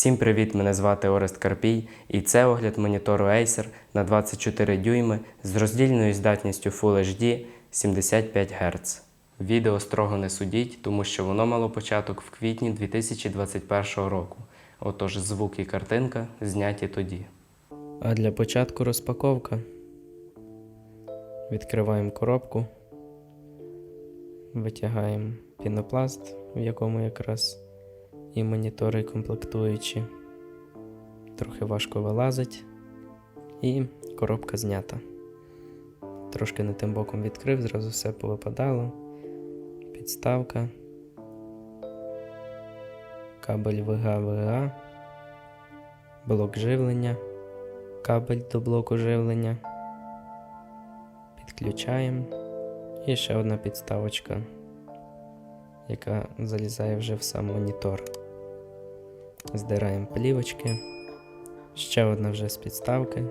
Всім привіт! Мене звати Орест Карпій, і це огляд монітору Acer на 24 дюйми з роздільною здатністю Full HD 75 Гц. Відео строго не судіть, тому що воно мало початок в квітні 2021 року. Отож звук і картинка зняті тоді. А для початку розпаковка. Відкриваємо коробку, витягаємо пінопласт, в якому якраз і монітори комплектуючі. Трохи важко вилазить, і коробка знята. Трошки не тим боком відкрив, зразу все повипадало. Підставка. Кабель VGA-VGA, блок живлення, кабель до блоку живлення. Підключаємо. І ще одна підставочка, яка залізає вже в сам монітор. Здираємо плівочки. Ще одна вже з підставки.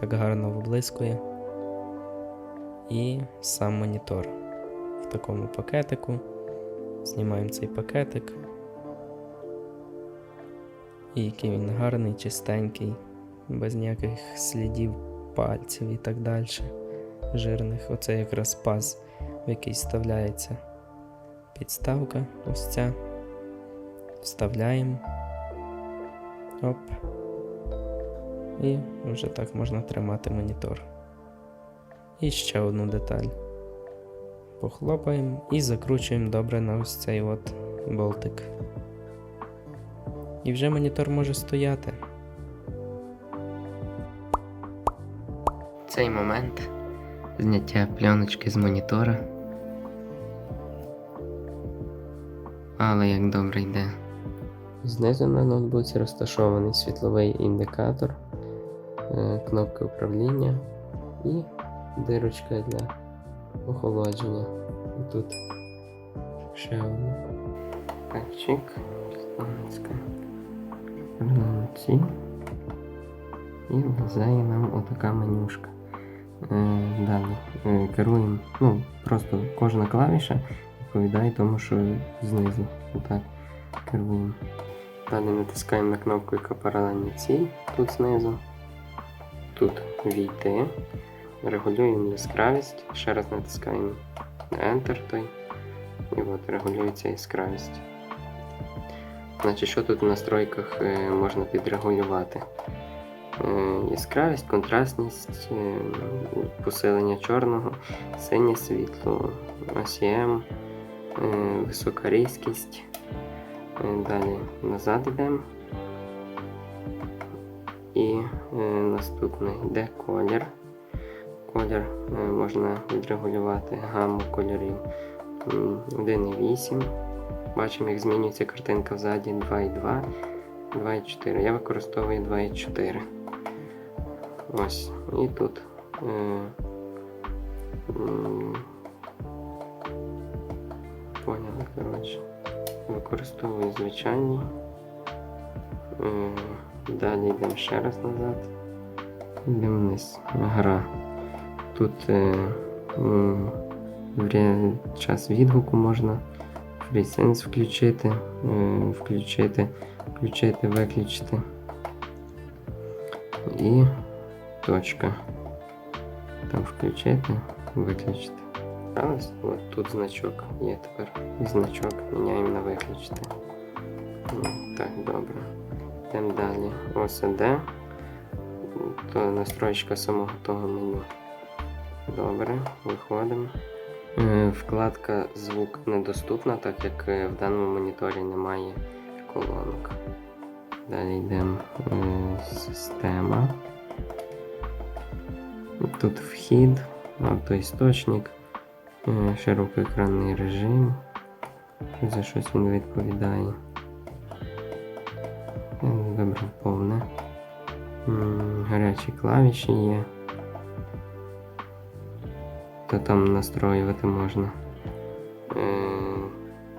Так гарно виблискує. І сам монітор в такому пакетику. Знімаємо цей пакетик. І який він гарний, чистенький, без ніяких слідів пальців і так далі. Жирних. Оце якраз паз, в який вставляється підставка. Ось ця. Вставляємо. Оп. І вже так можна тримати монітор. І ще одну деталь. Похлопаємо і закручуємо добре на ось цей от болтик. І вже монітор може стояти. Цей момент зняття пленочки з монітора. Але як добре йде. Знизу на ноутбуці розташований світловий індикатор, е, кнопки управління і дирочка для охолодження. І тут ще одна. Так, чик. Пістонецька. І влізає нам отака менюшка. Е, далі е, керуємо. Ну, просто кожна клавіша відповідає тому, що знизу. Отак керуємо. Далі натискаємо на кнопку, яка паралельно цій, тут знизу. Тут війти. Регулюємо яскравість. Ще раз натискаємо на Enter той. І от регулюється яскравість. Значить, що тут в настройках е, можна підрегулювати? Е, яскравість, контрастність, е, посилення чорного, синє світло, OCM, висока різкість. Е, Далі назад йдемо. І е, наступний йде колір. Колір е, можна відрегулювати гамму кольорів 1,8. Бачимо, як змінюється картинка взаді 2,2, 2,4. Я використовую 2,4. Ось. І тут. Поняли, коротше. Використовую звичайні. Е, Далі йдемо ще раз назад. Йдемо вниз. Гра. Тут е, час відгуку можна. FreeSense включити, е, включити, включити, виключити. І точка. Там включити, виключити. Правильно? От тут значок є тепер. Значок міняємо на виключити. Так, добре. Йдемо далі. OCD. То настройка самого того меню. Добре, виходимо. Е, Вкладка звук недоступна, так як е, в даному моніторі немає колонок. Далі йдемо е, система. Тут вхід, автоісточник, широкоекранний режим. За щось він відповідає. Я Вибрав повне. Гарячі клавіші є. То там настроювати можна. Е,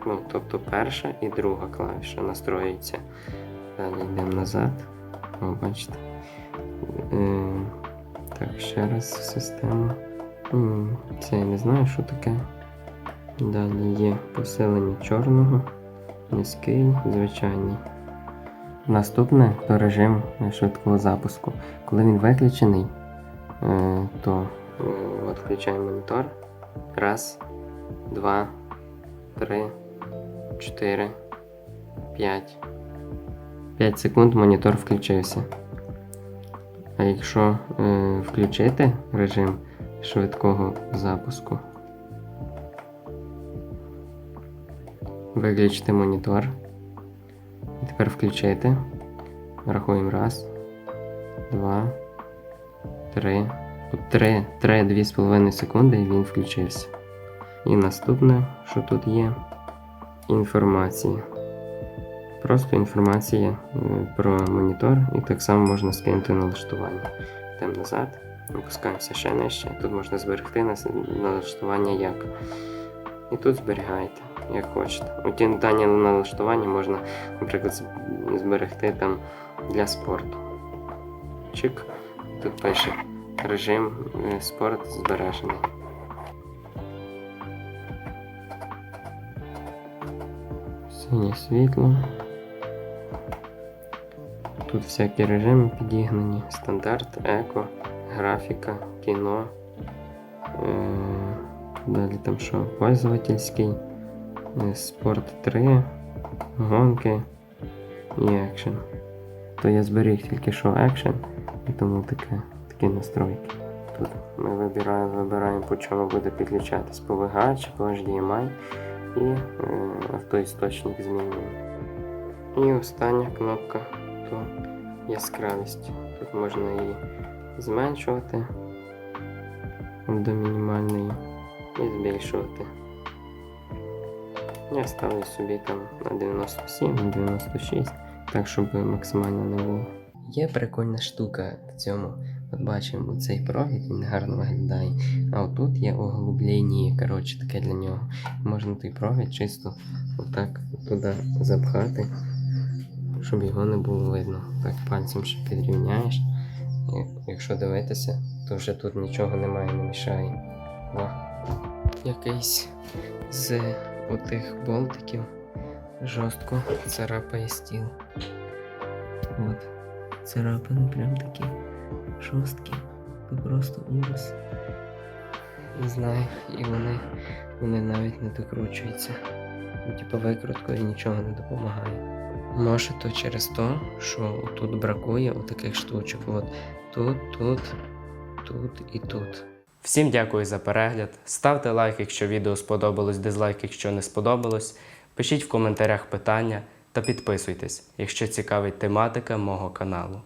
ну, тобто перша і друга клавіша настроюється. Далі йдемо назад. О, бачите. Е, так, ще раз в систему. Це я не знаю, що таке. Далі є посилення чорного. низький, звичайний. Наступне то режим швидкого запуску. Коли він виключений, е, то е, от включаємо монітор. Раз, два, три, чотири, п'ять. 5 секунд монітор включився. А якщо е, включити режим швидкого запуску, виключити монітор. І тепер включити. Рахуємо раз, два, три. Три, три, дві з половиною секунди і він включився. І наступне, що тут є, інформація. Просто інформація е, про монітор, і так само можна скинути налаштування. Йдемо назад, опускаємося ще нижче. Тут можна зберегти налаштування як. І тут зберігайте, як хочете. У ті дані налаштування можна, наприклад, зберегти там для спорту. Чик. Тут пише режим е, спорт збережений. Синє світло. Тут всякі режими підігнані. Стандарт, еко, графіка, кіно. Е, далі там що? Пользовательський, е, спорт 3, гонки і екшен. То я зберіг тільки що екшен, і тому таке, такі настройки. Тут ми вибираємо, вибираємо, по чому буде підключатись VGA чи по HDMI і е, автоісточник змінюємо. І остання кнопка то яскравість. Тут можна її зменшувати до мінімальної і збільшувати. Я ставлю собі там на 97, на 96, так щоб максимально не було. Є прикольна штука в цьому. От бачимо цей провід, він гарно виглядає. А отут є оглублення, коротше, таке для нього. Можна той провід чисто отак туди запхати, щоб його не було видно. Так пальцем ще підрівняєш. Якщо дивитися, то вже тут нічого немає, не мішає. О. Якийсь з отих болтиків жорстко царапає стіл. От. Царапини прям такі жорсткі. То просто ужас. Не знаю, і вони, вони навіть не докручуються. Ну, Типу викруткою нічого не допомагає. Може то через те, що тут бракує отаких штучок. От тут, тут, тут і тут. Всім дякую за перегляд. Ставте лайк, якщо відео сподобалось, дизлайк, якщо не сподобалось. Пишіть в коментарях питання та підписуйтесь, якщо цікавить тематика мого каналу.